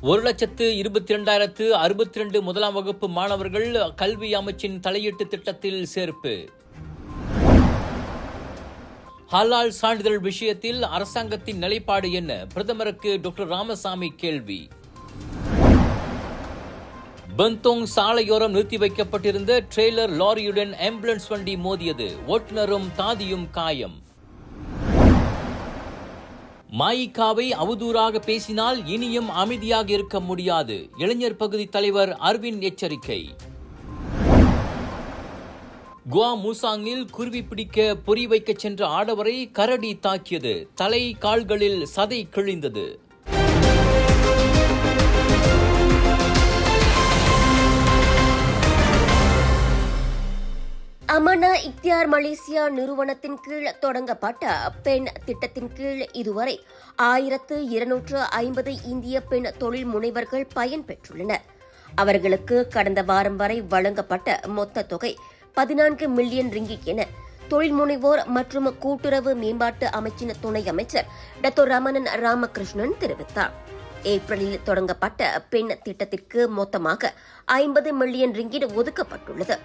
ஒரு லட்சத்து இருபத்தி ரெண்டாயிரத்து அறுபத்தி ரெண்டு முதலாம் வகுப்பு மாணவர்கள் கல்வி அமைச்சின் தலையீட்டு திட்டத்தில் சேர்ப்பு. ஹலால் சான்றிதழ் விஷயத்தில் அரசாங்கத்தின் நிலைப்பாடு என்ன? பிரதமருக்கு டாக்டர் ராமசாமி கேள்வி. பெந்தோங் சாலையோரம் நிறுத்தி வைக்கப்பட்டிருந்த ட்ரெய்லர் லாரியுடன் ஆம்புலன்ஸ் வண்டி மோதியது. ஓட்டுநரும் தாதியும் காயம். மாயிகாவை அவதூறாக பேசினால் இனியும் அமைதியாக இருக்க முடியாது. இளைஞர் பகுதி தலைவர் அர்வின் எச்சரிக்கை. குவா மூசாங்கில் குருவி பிடிக்க பொறி வைக்கச் சென்ற ஆடவரை கரடி தாக்கியது. தலை கால்களில் சதை கிழிந்தது. அமனா இக்தியார் மலேசியா நிறுவனத்தின் கீழ் தொடங்கப்பட்ட பெண் திட்டத்தின் கீழ் இதுவரை ஆயிரத்து இருநூற்று ஐம்பது இந்திய பெண் தொழில் முனைவர்கள் பயன்பெற்றுள்ளனர் அவர்களுக்கு கடந்த வாரம் வரை வழங்கப்பட்ட மொத்த தொகை பதினான்கு மில்லியன் ரிங்கிக் என தொழில் முனைவோர் மற்றும் கூட்டுறவு மேம்பாட்டு அமைச்சின் துணை அமைச்சர் டாக்டர் ரமணன் ராமகிருஷ்ணன் தெரிவித்தார். ஏப்ரலில் தொடங்கப்பட்ட பெண் திட்டத்திற்கு மொத்தமாக ஐம்பது மில்லியன் ரிங்கிட் ஒதுக்கப்பட்டுள்ளது.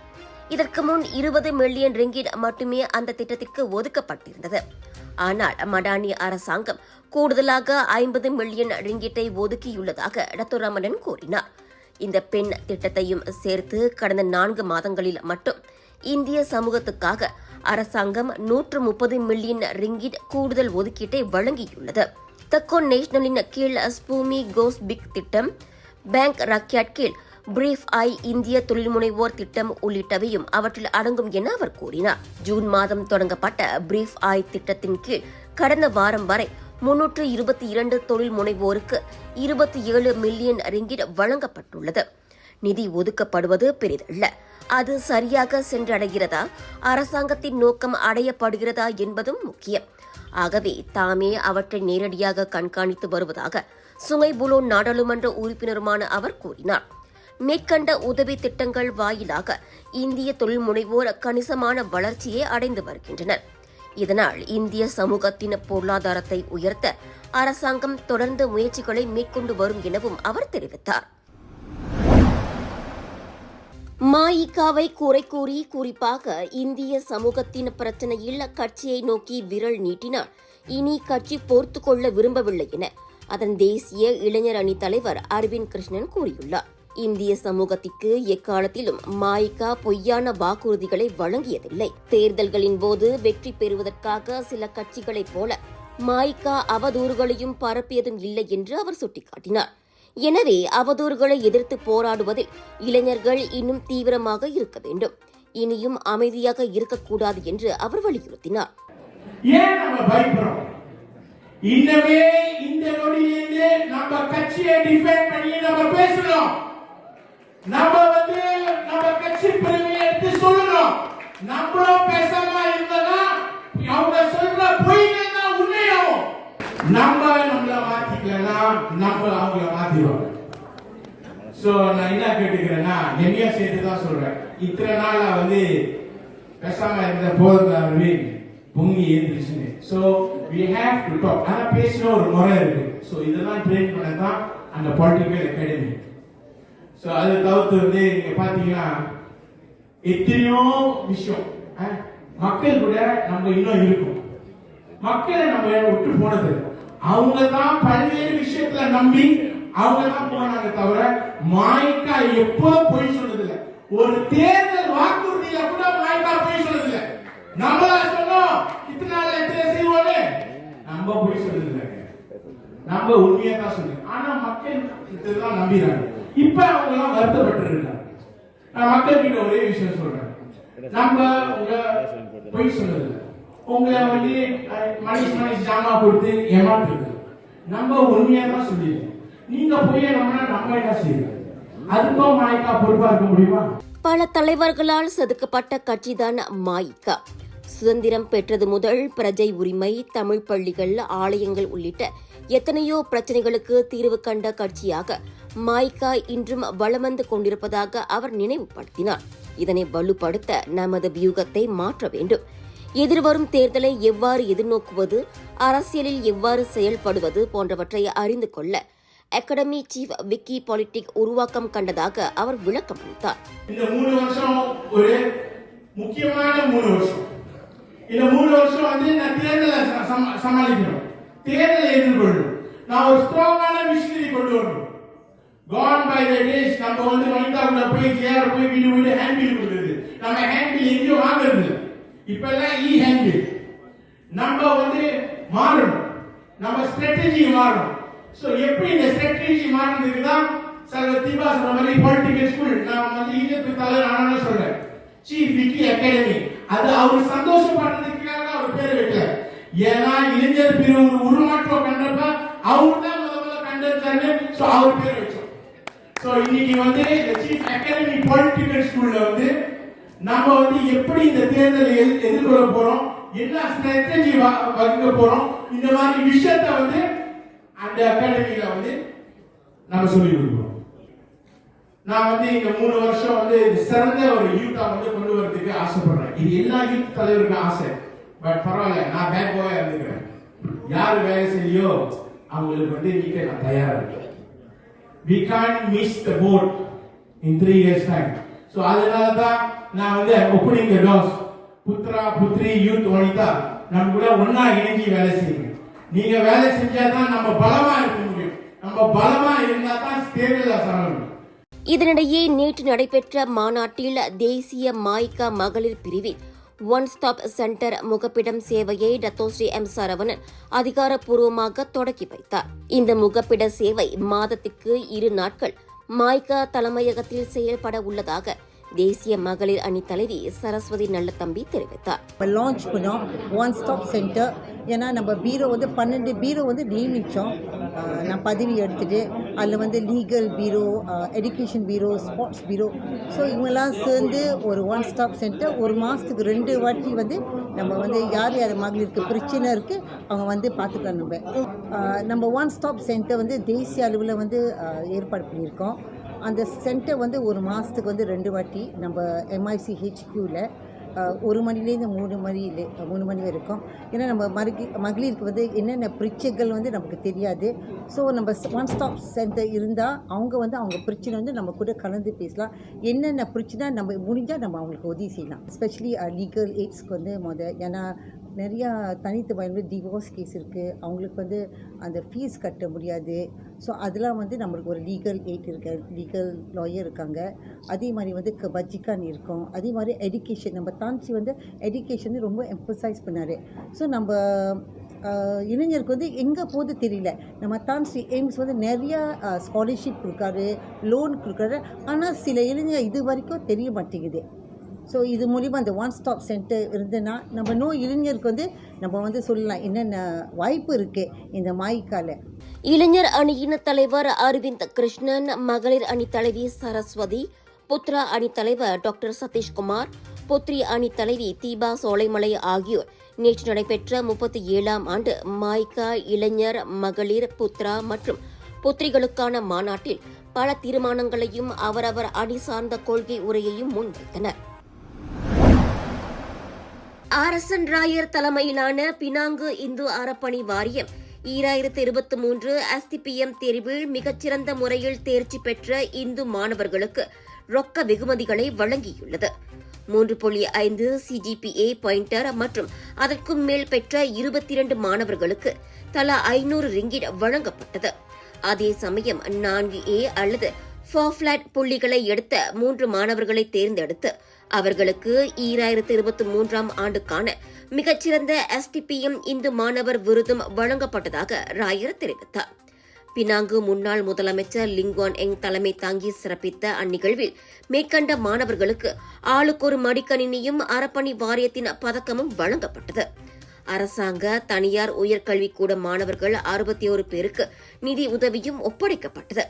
இதற்கு முன் இருபது மில்லியன் ரிங்கிட் மட்டுமே அந்த திட்டத்திற்கு ஒதுக்கப்பட்டிருந்தது. ஆனால் மடானி அரசாங்கம் கூடுதலாக ஐம்பது மில்லியன் ரிங்கிட்டை ஒதுக்கியுள்ளதாக டத்துராமணன் கூறினார். இந்த பெண் திட்டத்தையும் சேர்த்து கடந்த நான்கு மாதங்களில் மட்டும் இந்திய சமூகத்துக்காக அரசாங்கம் நூற்று முப்பது மில்லியன் ரிங்கிட் கூடுதல் ஒதுக்கீட்டை வழங்கியுள்ளது. தக்கோ நேஷனலின் கீழ் ஸ்பூமி கோஸ் பிக் திட்டம் பேங்க் ரக்யாட் கீழ் பிரீஃப் ஐ இந்திய தொழில்முனைவோர் திட்டம் உள்ளிட்டவையும் அவற்றில் அடங்கும் என அவர் கூறினார். ஜூன் மாதம் தொடங்கப்பட்ட பிரீஃப் ஐ திட்டத்தின் கீழ் கடந்த வாரம் வரை முன்னூற்று இருபத்தி இரண்டு தொழில் முனைவோருக்கு இருபத்தி ஏழு மில்லியன் ரிங்கிட் வழங்கப்பட்டுள்ளது. நிதி ஒதுக்கப்படுவது பெரிதல்ல. அது சரியாக சென்றடைகிறதா? அரசாங்கத்தின் நோக்கம் அடையப்படுகிறதா என்பதும் முக்கியம். ஆகவே தாமே அவற்றை நேரடியாக கண்காணித்து வருவதாக சுங்கைபுலோ நாடாளுமன்ற உறுப்பினருமான அவர் கூறினார். மேற்கண்ட உதவி திட்டங்கள் வாயிலாக இந்திய தொழில் முனைவோர் கணிசமான வளர்ச்சியை அடைந்து வருகின்றனர். இதனால் இந்திய சமூகத்தின் பொருளாதாரத்தை உயர்த்த அரசாங்கம் தொடர்ந்து முயற்சிகளை மேற்கொண்டு வரும் எனவும் அவர் தெரிவித்தார். மாயிகாவை குறை கூறி குறிப்பாக இந்திய சமூகத்தின் பிரச்சனையில் கட்சியை நோக்கி விரல் நீட்டினார் இனி கட்சி பொறுத்து கொள்ள விரும்பவில்லை என அதன் தேசிய இளைஞர் அணி தலைவர் அரவிந்த் கிருஷ்ணன் கூறியுள்ளார். இந்திய சமூகத்திற்கு எக்காலத்திலும் மாய்கா பொய்யான வாக்குறுதிகளை வழங்கியதில்லை. தேர்தல்களின் போது வெற்றி பெறுவதற்காக சில கட்சிகளைப் போல மாய்கா அவதூறுகளையும் பரப்பியதும் இல்லை என்று அவர் சுட்டிக்காட்டினார். எனவே அவதூறுகளை எதிர்த்து போராடுவதில் இளைஞர்கள் இன்னும் தீவிரமாக இருக்க வேண்டும். இனியும் அமைதியாக இருக்கக்கூடாது என்று அவர் வலியுறுத்தினார். ஏன் நம்ம பயப்படுறோம்? இன்னமே இந்த நொடியிலிருந்து நம்ம கட்சியை டிஃபைன் பண்ணி நம்ம பேசணும் நம்ம வந்து நம்ம கட்சி பிரிவை எடுத்து சொல்லணும். நம்மளும் பேசாம இருந்தனா அவங்க சொல்ற பொய்கள் தான் உண்மையாகும். நம்ம நம்மள மாத்திக்கலன்னா நம்ம அவங்கள மாத்திடுவாங்க. சோ நான் என்ன கேட்டுக்கிறேன்னா என்னைய சேர்த்து தான் சொல்றேன். இத்தனை நாளா வந்து பேசாம இருந்த போதும் பொங்கி எழுந்துருச்சுன்னு so we have to talk ஆனால் பேசின ஒரு முறை இருக்கு. ஸோ இதெல்லாம் ட்ரெயின் பண்ண தான் அந்த பொலிட்டிக்கல் அகாடமி ஸோ அதை தவிர்த்து வந்து நீங்க பாத்தீங்கன்னா எத்தனையோ விஷயம் மக்கள் கூட நம்ம இன்னும் இருக்கும். மக்களை நம்ம விட்டு போனது அவங்க தான் பல்வேறு விஷயத்துல நம்பி அவங்க தான் போனாங்க தவிர மாய்க்கா எப்போ பொய் சொன்னது இல்லை? ஒரு தேர்தல் வாக்குறுதியில கூட மாய்க்கா பொய் சொன்னது இல்லை. நம்மளா சொன்னோம் இத்தனை நாள் எத்தனை செய்வோமே. நம்ம போய் சொன்னது இல்லை நம்ம உண்மையா தான் சொன்னோம். ஆனா மக்கள் இதெல்லாம் நம்பிடுறாங்க இப்ப அவங்க எல்லாம் வருத்தப்பட்டு இருக்காங்க நான் மக்கள் கிட்ட ஒரே விஷயம் சொல்றேன். நம்ம உங்க பொய் சொன்னது உங்களை வந்து மனுஷ மனுஷ ஜாமா கொடுத்து ஏமாற்றுறது நம்ம உண்மையா தான் சொல்லிடுறோம் நீங்க பொய்ய நம்பினா நம்ம என்ன செய்யணும் அதுக்கும் மாய்க்கா பொறுப்பா இருக்க முடியுமா? பல தலைவர்களால் செதுக்கப்பட்ட கட்சிதான் மாய்கா சுதந்திரம் பெற்றது முதல் பிரஜை உரிமை தமிழ் பள்ளிகள் ஆலயங்கள் உள்ளிட்ட எத்தனையோ பிரச்சனைகளுக்கு தீர்வு கண்ட கட்சியாக மாய்கா இன்றும் வலம் வந்து கொண்டிருப்பதாக அவர் நினைவுபடுத்தினார். இதனை வலுப்படுத்த நமது வியூகத்தை மாற்ற வேண்டும். எதிர்வரும் தேர்தலை எவ்வாறு எதிர்நோக்குவது அரசியலில் எவ்வாறு செயல்படுவது போன்றவற்றை அறிந்து கொள்ள அகாடமி சீஃப் விக்கி பாலிடிக் உருவாக்கம் கண்டதாக அவர் விளக்கம் அளித்தார். இந்த மூணு வருஷம் ஒரு முக்கியமான மூணு வருஷம். இந்த மூணு வருஷம் வந்து நான் தேர்தலை சமாளிக்கிறோம் தேர்தலை எதிர்கொள்ளும். நான் ஒரு ஸ்ட்ராங்கான மிஷினரி கொண்டு வரணும். கான் பை த டேஸ் நம்ம வந்து வனிதாக்குள்ள போய் சேர போய் வீடு வீடு ஹேண்டில் கொடுக்குறது. நம்ம ஹேண்டில் எங்கேயும் வாங்குறது இப்ப எல்லாம் இ ஹேண்டில் நம்ம வந்து மாறணும். நம்ம ஸ்ட்ராட்டஜி மாறணும். ஸோ எப்படி இந்த ஸ்ட்ராட்டஜி மாறினதுக்கு தான் சார் தீபா சொன்ன மாதிரி பொலிட்டிக்கல் ஸ்கூல் நான் வந்து ஈஜிப்து தலைவர் நானும் சொல்றேன். சீஃப் விக்கி அகாடமி அது அவர் சந்தோஷப்படுறதுக்கு ஏன்னா இளைஞர் பிரிவு ஒரு உருமாற்றம் கண்டப்ப அவர் தான் முதல்ல கண்டிருக்காரு ஸோ அவர் பேர் வச்சோம். ஸோ இன்னைக்கு வந்து சீஃப் அகாடமி பொலிட்டிக்கல் ஸ்கூல்ல வந்து நம்ம வந்து எப்படி இந்த தேர்தலை எதிர்- எதிர்கொள்ள போறோம் என்ன ஸ்ட்ராட்டஜி வகுக்க போறோம் இந்த மாதிரி விஷயத்த வந்து அந்த அகாடமியில வந்து நம்ம சொல்லி கொடுக்குறோம் நான் வந்து இங்க மூணு வருஷம் வந்து சிறந்த ஒரு யூத்தா வந்து கொண்டு வரதுக்கு ஆசைப்படுறேன். இது எல்லா யூத் தலைவருக்கும் ஆசை. பட் பரவாயில்ல நான் பேக் இருந்துக்கிறேன். யார் வேலை செய்யோ அவங்களுக்கு வந்து நீக்க நான் தயாரா இருக்கேன். We can miss the boat in three years time so அதனால தான் நான் வந்து opening the doors. Putra Puteri youth Wanita நம்ம கூட ஒன்னா இணைஞ்சி வேலை செய்யுங்க. நீங்க வேலை செஞ்சா தான் நம்ம பலமா இருக்க முடியும். நம்ம பலமா இருந்தா தான் ஸ்டேபிளா சரணும் இதனிடையே நேற்று நடைபெற்ற மாநாட்டில் தேசிய மாய்கா மகளிர் பிரிவில் ஒன் ஸ்டாப் சென்டர் முகப்பிடம் சேவையை டத்தோஸ்ரீ எம் சரவணன் அதிகாரப்பூர்வமாக தொடக்கி வைத்தார். இந்த முகப்பிட சேவை மாதத்துக்கு இரு நாட்கள் மாய்கா தலைமையகத்தில் செயல்பட உள்ளதாக தேசிய மகளிர் அணி தலைவி சரஸ்வதி நல்லத்தம்பி தெரிவித்தார். இப்போ லான்ச் பண்ணோம். ஒன் ஸ்டாப் சென்டர் ஏன்னா நம்ம பீரோ வந்து பன்னெண்டு பீரோ வந்து நியமித்தோம் நான் பதவி எடுத்துட்டு அதில் வந்து legal bureau education bureau sports bureau. So இவங்கெல்லாம் சேர்ந்து ஒரு ஒன் ஸ்டாப் சென்டர் ஒரு மாதத்துக்கு ரெண்டு வாட்டி வந்து நம்ம வந்து யார் யார் மகளிருக்கு பிரச்சனை இருக்குது அவங்க வந்து பார்த்துக்கலாம் நம்ம. நம்ம ஒன் ஸ்டாப் சென்டர் வந்து தேசிய அளவில் வந்து ஏற்பாடு பண்ணியிருக்கோம். அந்த சென்டர் வந்து ஒரு மாதத்துக்கு வந்து ரெண்டு வாட்டி நம்ம எம்ஐசி ஹெச்கியூவில் ஒரு மணிலேருந்து மூணு மணியில் மூணு மணி வரைக்கும். ஏன்னா நம்ம மருகி மகளிருக்கு வந்து என்னென்ன பிரச்சனைகள் வந்து நமக்கு தெரியாது. ஸோ நம்ம ஒன் ஸ்டாப் சென்டர் இருந்தால் அவங்க வந்து அவங்க பிரச்சனை வந்து நம்ம கூட கலந்து பேசலாம். என்னென்ன பிரச்சனை நம்ம முடிஞ்சால் நம்ம அவங்களுக்கு உதவி செய்யலாம். ஸ்பெஷலி லீகல் எய்ட்ஸ்க்கு வந்து முத ஏன்னா நிறையா தனித்து பயன்பு டிவோர்ஸ் கேஸ் இருக்குது அவங்களுக்கு வந்து அந்த ஃபீஸ் கட்ட முடியாது. ஸோ அதெல்லாம் வந்து நம்மளுக்கு ஒரு லீகல் எய்ட் இருக்க. லீகல் லாயர் இருக்காங்க. அதே மாதிரி வந்து க- இருக்கும். அதே மாதிரி எஜுகேஷன் நம்ம தான்சி வந்து எஜுகேஷன் ரொம்ப எம்பசைஸ் பண்ணார். ஸோ நம்ம இளைஞருக்கு வந்து எங்கே போகுது தெரியல. நம்ம தான்சி எய்ம்ஸ் வந்து நிறையா ஸ்காலர்ஷிப் கொடுக்காரு லோன் கொடுக்குறாரு ஆனால் சில இளைஞர் இது வரைக்கும் தெரிய மாட்டேங்குது. ஸோ இது மூலிமா அந்த ஒன் ஸ்டாப் சென்டர் இருந்ததுன்னா நம்ம நோய் இளைஞருக்கு வந்து நம்ம வந்து சொல்லலாம் என்னென்ன வாய்ப்பு இருக்குது இந்த மாய்க்கால. இளைஞர் அணியின் தலைவர் அரவிந்த் கிருஷ்ணன் மகளிர் அணி தலைவி சரஸ்வதி புத்ரா அணி தலைவர் டாக்டர் சதீஷ்குமார் புத்ரி அணி தலைவி தீபா சோலைமலை ஆகியோர். நேற்று நடைபெற்ற முப்பத்தி ஏழாம் ஆண்டு மாய்கா இளைஞர் மகளிர் புத்ரா மற்றும் புத்ரிகளுக்கான மாநாட்டில் பல தீர்மானங்களையும் அவரவர் அணி சார்ந்த கொள்கை உரையையும் முன்வைத்தனர். ஆர்எஸ்என் ராயர் தலைமையிலான பினாங்கு இந்து அறப்பணி வாரியம் ஈராயிரத்து இருபத்தி மூன்று எஸ்டிபிஎம் தேர்வில் மிகச்சிறந்த முறையில் தேர்ச்சி பெற்ற இந்து மாணவர்களுக்கு ரொக்க வெகுமதிகளை வழங்கியுள்ளது. மூன்று புள்ளி ஐந்து சிஜிபிஏ பாயிண்டர் மற்றும் அதற்கும் மேல் பெற்ற இருபத்தி இரண்டு மாணவர்களுக்கு தலா ஐநூறு ரிங்கிட் வழங்கப்பட்டது. அதே சமயம் நான்கு ஏ அல்லது ஃபாஃப்ளாட் புள்ளிகளை எடுத்த மூன்று மாணவர்களை தேர்ந்தெடுத்து அவர்களுக்கு ஈராயிரத்து இருபத்தி மூன்றாம் ஆண்டுக்கான மிகச்சிறந்த எஸ்டிபிஎம் இந்து மாணவர் விருதும் வழங்கப்பட்டதாக ராயர் தெரிவித்தார். பினாங்கு முன்னாள் முதலமைச்சர் லிங்கான் எங் தலைமை தாங்கி சிறப்பித்த அந்நிகழ்வில் மேற்கண்ட மாணவர்களுக்கு ஆளுக்கொரு மடிக்கணினியும் அறப்பணி வாரியத்தின் பதக்கமும் வழங்கப்பட்டது. அரசாங்க தனியார் உயர்கல்விக்கூட மாணவர்கள் அறுபத்தி ஒரு பேருக்கு நிதி உதவியும் ஒப்படைக்கப்பட்டது.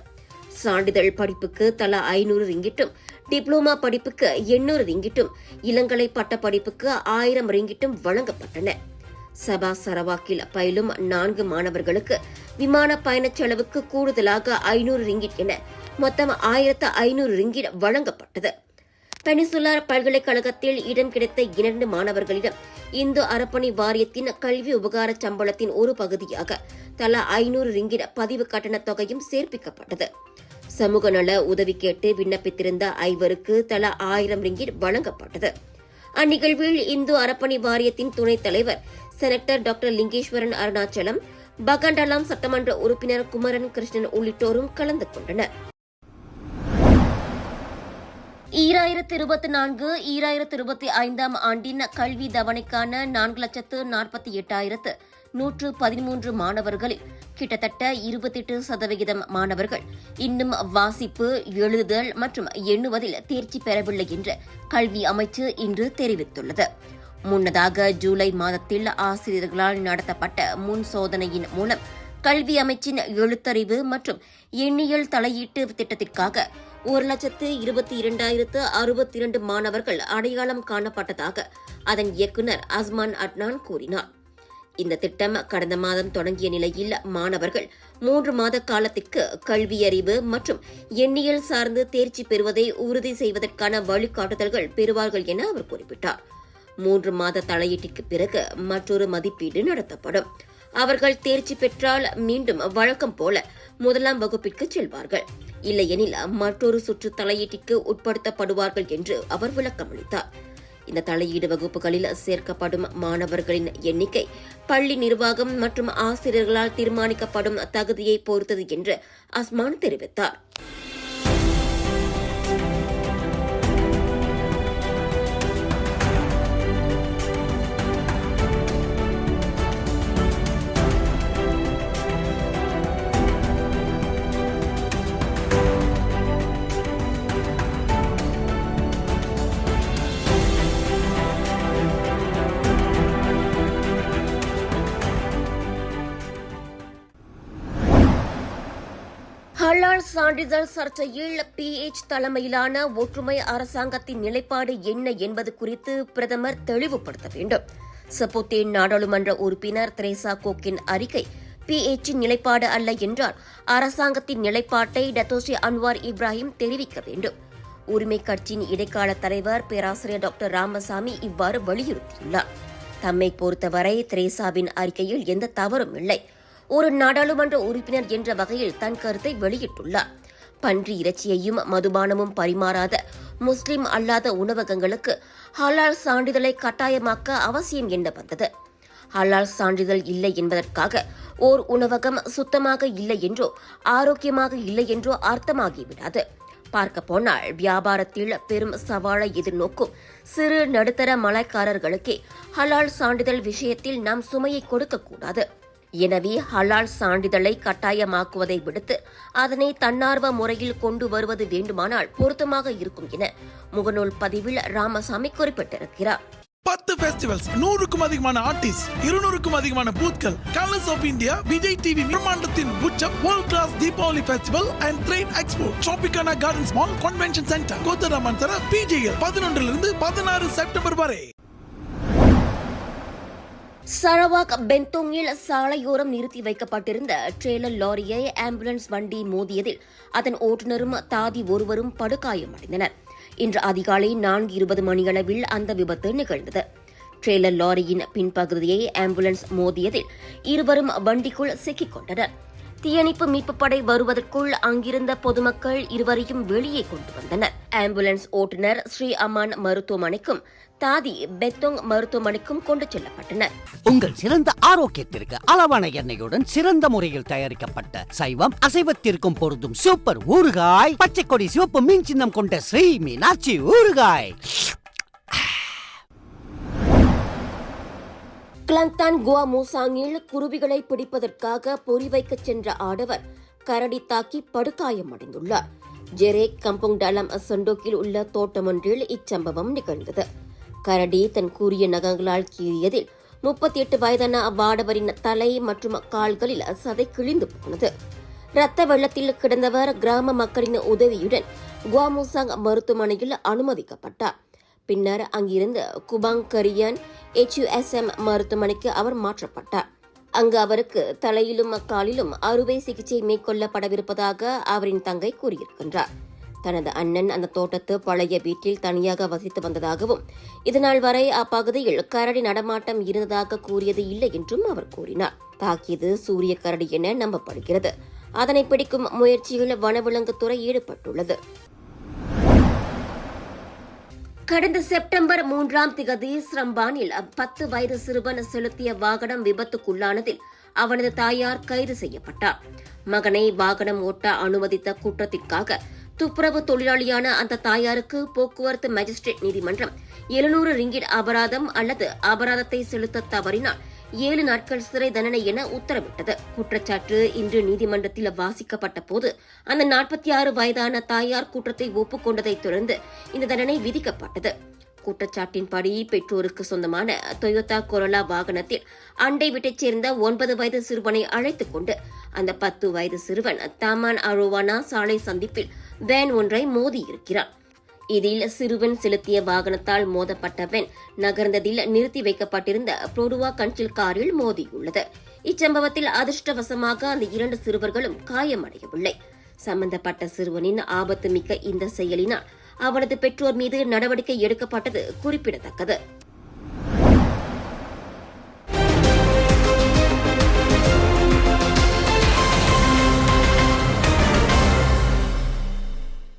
சான்றிதழ் படிப்புக்கு தலா ஐநூறு ரிங்கிட்டும் டிப்ளோமா படிப்புக்கு எண்ணூறு ரிங்கிட்டும் இளங்கலை பட்ட படிப்புக்கு ஆயிரம் ரிங்கிட்டும் வழங்கப்பட்டன. சபா சரவாக்கில் பயிலும் நான்கு மாணவர்களுக்கு விமான பயணச் செலவுக்கு கூடுதலாக ஐநூறு ரிங்கிட் என மொத்தம் ஆயிரத்து ஐநூறு ரிங்கிட் வழங்கப்பட்டது. பெனிசுலார் பல்கலைக்கழகத்தில் இடம் கிடைத்த இரண்டு மாணவர்களிடம் இந்து அறப்பணி வாரியத்தின் கல்வி உபகார சம்பளத்தின் ஒரு பகுதியாக தலா ஐநூறு ரிங்கிட் பதிவு கட்டணத் தொகையும் சேர்ப்பிக்கப்பட்டது. சமூக நல உதவி கேட்டு விண்ணப்பித்திருந்த ஐவருக்கு தலா ஆயிரம் ரிங்கிட் வழங்கப்பட்டது. அந்நிகழ்வில் இந்து அறப்பணி வாரியத்தின் துணைத் தலைவர் செனட்டர் டாக்டர் லிங்கேஸ்வரன் அருணாச்சலம் பகண்டலாம் சட்டமன்ற உறுப்பினர் குமரன் கிருஷ்ணன் உள்ளிட்டோரும் கலந்து கொண்டனர். ஈராயிரத்து இருபத்தி நான்கு ஈராயிரத்து இருபத்தி ஐந்தாம் ஆண்டின் கல்வி தவணைக்கான நான்கு லட்சத்து நாற்பத்தி எட்டாயிரத்து நூற்று பதிமூன்று மாணவர்களில் கிட்டத்தட்ட இருபத்தெட்டு சதவிகிதம் மாணவர்கள் இன்னும் வாசிப்பு எழுதுதல் மற்றும் எண்ணுவதில் தேர்ச்சி பெறவில்லை என்று கல்வி அமைச்சு இன்று தெரிவித்துள்ளது. முன்னதாக ஜூலை மாதத்தில் ஆசிரியர்களால் நடத்தப்பட்ட முன் சோதனையின் மூலம் கல்வி அமைச்சின் எழுத்தறிவு மற்றும் எண்ணியல் தலையீட்டு திட்டத்திற்காக ஒரு லட்சத்து இருபத்தி இரண்டாயிரத்து அறுபத்தி இரண்டு மாணவர்கள் அடையாளம் காணப்பட்டதாக அதன் இயக்குநர் அஸ்மான் அட்னான் கூறினார். இந்த திட்டம் கடந்த மாதம் தொடங்கிய நிலையில் மாணவர்கள் மூன்று மாத காலத்திற்கு கல்வியறிவு மற்றும் எண்ணியல் சார்ந்து தேர்ச்சி பெறுவதை உறுதி செய்வதற்கான வழிகாட்டுதல்கள் பெறுவார்கள் என அவர் குறிப்பிட்டார். மூன்று மாத தலையீட்டிற்கு பிறகு மற்றொரு மதிப்பீடு நடத்தப்படும். அவர்கள் தேர்ச்சி பெற்றால் மீண்டும் வழக்கம் போல முதலாம் வகுப்பிற்கு செல்வார்கள். இல்லையெனில் மற்றொரு சுற்று தலையீட்டிற்கு உட்படுத்தப்படுவார்கள் என்று அவர் விளக்கமளித்தார். இந்த தலையீடு வகுப்புகளில் சேர்க்கப்படும் மாணவர்களின் எண்ணிக்கை பள்ளி நிர்வாகம் மற்றும் ஆசிரியர்களால் தீர்மானிக்கப்படும் தகுதியை பொறுத்தது என்று அஸ்மான் தெரிவித்தார். சான்றிதழ் சர்ச்சையில் பிஎச் தலைமையிலான ஒற்றுமை அரசாங்கத்தின் நிலைப்பாடு என்ன என்பது குறித்து பிரதமர் தெளிவுபடுத்த வேண்டும். சப்போத்தேன் நாடாளுமன்ற உறுப்பினர் திரேசா கோக்கின் அறிக்கை பிஎச்சின் நிலைப்பாடு அல்ல என்றால் அரசாங்கத்தின் நிலைப்பாட்டை டத்தோசி அன்வார் இப்ராஹிம் தெரிவிக்க வேண்டும். உரிமை கட்சியின் இடைக்கால தலைவர் பேராசிரியர் டாக்டர் ராமசாமி இவ்வாறு வலியுறுத்தியுள்ளார். தம்மை பொறுத்தவரை திரேசாவின் அறிக்கையில் எந்த தவறும் இல்லை. ஒரு நாடாளுமன்ற உறுப்பினர் என்ற வகையில் தன் கருத்தை வெளியிட்டுள்ளார். பன்றி இறைச்சியையும் மதுபானமும் பரிமாறாத முஸ்லிம் அல்லாத உணவகங்களுக்கு ஹலால் சான்றிதழை கட்டாயமாக்க அவசியம் என்ன வந்தது ஹலால் சான்றிதழ் இல்லை என்பதற்காக ஓர் உணவகம் சுத்தமாக இல்லை என்றோ ஆரோக்கியமாக இல்லை என்றோ அர்த்தமாகிவிடாது. பார்க்க போனால் வியாபாரத்தில் பெரும் சவாலை எதிர்நோக்கும் சிறு நடுத்தர மலைக்காரர்களுக்கே ஹலால் சான்றிதழ் விஷயத்தில் நாம் சுமையை கொடுக்கக்கூடாது எனவே ஹலால் சான்றிதழை கட்டாயமாக்குவதை விடுத்து அதனை தன்னார்வ முறையில் கொண்டு வருவது வேண்டுமானால் பொருத்தமாக இருக்கும் என முகநூல் பதிவில் ராமசாமி குறிப்பிட்டிருக்கிறார். பத்து ஃபெஸ்டிவல்ஸ் நூறுக்கும் அதிகமான ஆர்டிஸ்ட் இருநூறுக்கும் அதிகமான பூத்கள் colours of India Vijay TV பிரம்மாண்டத்தின் உச்சம் world class Deepavali festival and trade expo Tropicana gardens mall convention centre கோத்தராமன் தர பிஜிஎல் பதினொன்றிலிருந்து பதினாறு செப்டம்பர் வரை. சரவாக் பென்தோங்கில் சாலையோரம் நிறுத்தி வைக்கப்பட்டிருந்த ட்ரெய்லர் லாரியை ஆம்புலன்ஸ் வண்டி மோதியதில் அதன் ஓட்டுநரும் தாதி ஒருவரும் படுகாயமடைந்தனர். இன்று அதிகாலை நான்கு இருபது மணியளவில் அந்த விபத்து நிகழ்ந்தது. ட்ரெய்லர் லாரியின் பின்பகுதியை ஆம்புலன்ஸ் மோதியதில் இருவரும் வண்டிக்குள் சிக்கிக் கொண்டனர். தீயணைப்பு மீட்பு படை வருவதற்குள் அங்கிருந்த பொதுமக்கள் இருவரையும் வெளியே கொண்டு வந்தனர். ஆம்புலன்ஸ் ஓட்டுநர் ஸ்ரீ அமான் மருத்துவமனைக்கும் தாதி பெத்தோங் மருத்துவமனைக்கும் கொண்டு செல்லப்பட்டனர். உங்கள் சிறந்த ஆரோக்கியத்திற்கு அளவான எண்ணெயுடன் சிறந்த முறையில் தயாரிக்கப்பட்ட சைவம் அசைவத்திற்கும் பொருந்தும் சூப்பர் ஊறுகாய் பச்சை கொடி சிவப்பு மீன் சின்னம் கொண்ட ஸ்ரீ மீனாட்சி ஊறுகாய். கிளந்தான் குவா மூசாங்கில் குருவிகளை பிடிப்பதற்காக பொறி வைக்கச் சென்ற ஆடவர் கரடி தாக்கி படுகாயமடைந்துள்ளார். ஜெரே கம்புங் டலம் அசண்டோக்கில் உள்ள தோட்டமொன்றில் இச்சம்பவம் நிகழ்ந்தது. கரடி தன் கூறிய நகங்களால் கீறியதில் முப்பத்தி எட்டு வயதான அவ்வாடவரின் தலை மற்றும் கால்களில் சதை கிழிந்து போனது. இரத்த வெள்ளத்தில் கிடந்தவர் கிராம மக்களின் உதவியுடன் குவாமுசாங் மருத்துவமனையில் அனுமதிக்கப்பட்டார். பின்னர் அங்கிருந்து குபாங் கரியன் எச்யூஎஸ்எம் மருத்துவமனைக்கு அவர் மாற்றப்பட்டார். அங்கு அவருக்கு தலையிலும் காலிலும் அறுவை சிகிச்சை மேற்கொள்ளப்படவிருப்பதாக அவரின் தங்கை கூறியிருக்கின்றார். தனது அண்ணன் அந்த தோட்டத்து பழைய வீட்டில் தனியாக வசித்து வந்ததாகவும் இதனால் வரை அப்பகுதியில் கரடி நடமாட்டம் இருந்ததாக கூறியது இல்லை என்றும் அவர் கூறினார். தாக்கியது சூரிய கரடி என நம்பப்படுகிறது. அதனை பிடிக்கும் முயற்சியில் வனவிலங்குத்துறை ஈடுபட்டுள்ளது. கடந்த செப்டம்பர் மூன்றாம் திகதி ஸ்ரம்பானில் பத்து வயது சிறுவன் செலுத்திய வாகனம் விபத்துக்குள்ளானதில் அவனது தாயார் கைது செய்யப்பட்டார். மகனை வாகனம் ஓட்ட அனுமதித்த குற்றத்திற்காக துப்புரவு தொழிலாளியான அந்த தாயாருக்கு போக்குவரத்து மேஜிஸ்ட்ரேட் நீதிமன்றம் எழுநூறு ரிங்கிட் அபராதம் அல்லது அபராதத்தை செலுத்த தவறினால் ஏழு நாட்கள் சிறை தண்டனை என உத்தரவிட்டது. குற்றச்சாட்டு இன்று நீதிமன்றத்தில் வாசிக்கப்பட்ட போது அந்த நாற்பத்தி ஆறு வயதான தாயார் குற்றத்தை ஒப்புக்கொண்டதைத் தொடர்ந்து இந்த தண்டனை விதிக்கப்பட்டது. குற்றச்சாட்டின்படி பெற்றோருக்கு சொந்தமான டொயோட்டா கொரோலா வாகனத்தில் அண்டை வீட்டைச் சேர்ந்த ஒன்பது வயது சிறுவனை அழைத்துக் கொண்டு அந்த பத்து வயது சிறுவன் தாமான் அரோவானா சாலை சந்திப்பில் வேன் ஒன்றை மோதியிருக்கிறான். இதில் சிறுவன் செலுத்திய வாகனத்தால் மோதப்பட்ட வேன் நகர்ந்ததில் நிறுத்தி வைக்கப்பட்டிருந்த புரோடுவா கன்சில் காரில் மோதியுள்ளது. இச்சம்பவத்தில் அதிர்ஷ்டவசமாக அந்த இரண்டு சிறுவர்களும் காயமடையவில்லை. சம்பந்தப்பட்ட சிறுவனின் ஆபத்து மிக்க இந்த செயலினால் அவனது பெற்றோர் மீது நடவடிக்கை எடுக்கப்பட்டது குறிப்பிடத்தக்கது.